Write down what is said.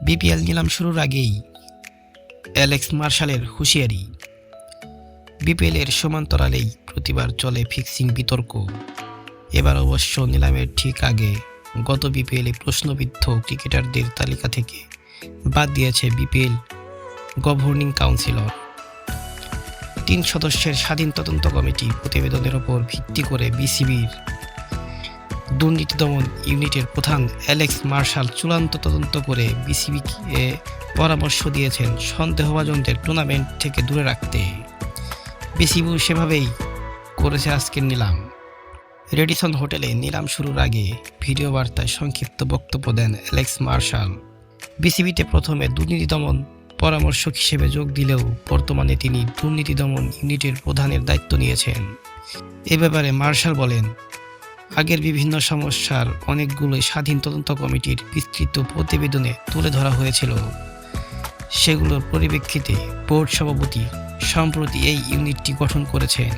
BPL নিলাম শুরুর আগেই। অ্যালেক্স মার্শালের হুঁশিয়ারি। বিপিএলের সমান্তরালেই প্রতিবার চলে ফিক্সিং বিতর্ক। এবার অবশ্য নিলামের ঠিক আগে গত বিপিএলে প্রশ্নবিদ্ধ ক্রিকেটারদের তালিকা থেকে বাদ দিয়েছে বিপিএল গভর্নিং কাউন্সিলর। তিন সদস্যের স্বাধীন তদন্ত কমিটি প্রতিবেদনের ওপর ভিত্তি করে বিসিবির দুর্নীতি দমন ইউনিটের প্রধান অ্যালেক্স মার্শাল চূড়ান্ত তদন্ত করে বিসিবিকে পরামর্শ দিয়েছেন সন্দেহভাজনদের টুর্নামেন্ট থেকে দূরে রাখতে। বিসিবিও সেভাবেই করেছে আজকের নিলাম। রেডিসন হোটেলে নিলাম শুরুর আগে ভিডিও বার্তায় সংক্ষিপ্ত বক্তব্য দেন অ্যালেক্স মার্শাল। বিসিবিতে প্রথমে দুর্নীতি দমন পরামর্শক হিসেবে যোগ দিলেও বর্তমানে তিনি দুর্নীতি দমন ইউনিটের প্রধানের দায়িত্ব নিয়েছেন। এ ব্যাপারে মার্শাল বলেন আগের বিভিন্ন সমস্যার অনেকগুলোই স্বাধীন তদন্ত কমিটির বিস্তৃত প্রতিবেদনে তুলে ধরা হয়েছিল। সেগুলোর পরিপ্রেক্ষিতে বোর্ড সভাপতি সম্প্রতি এই ইউনিটটি গঠন করেছেন।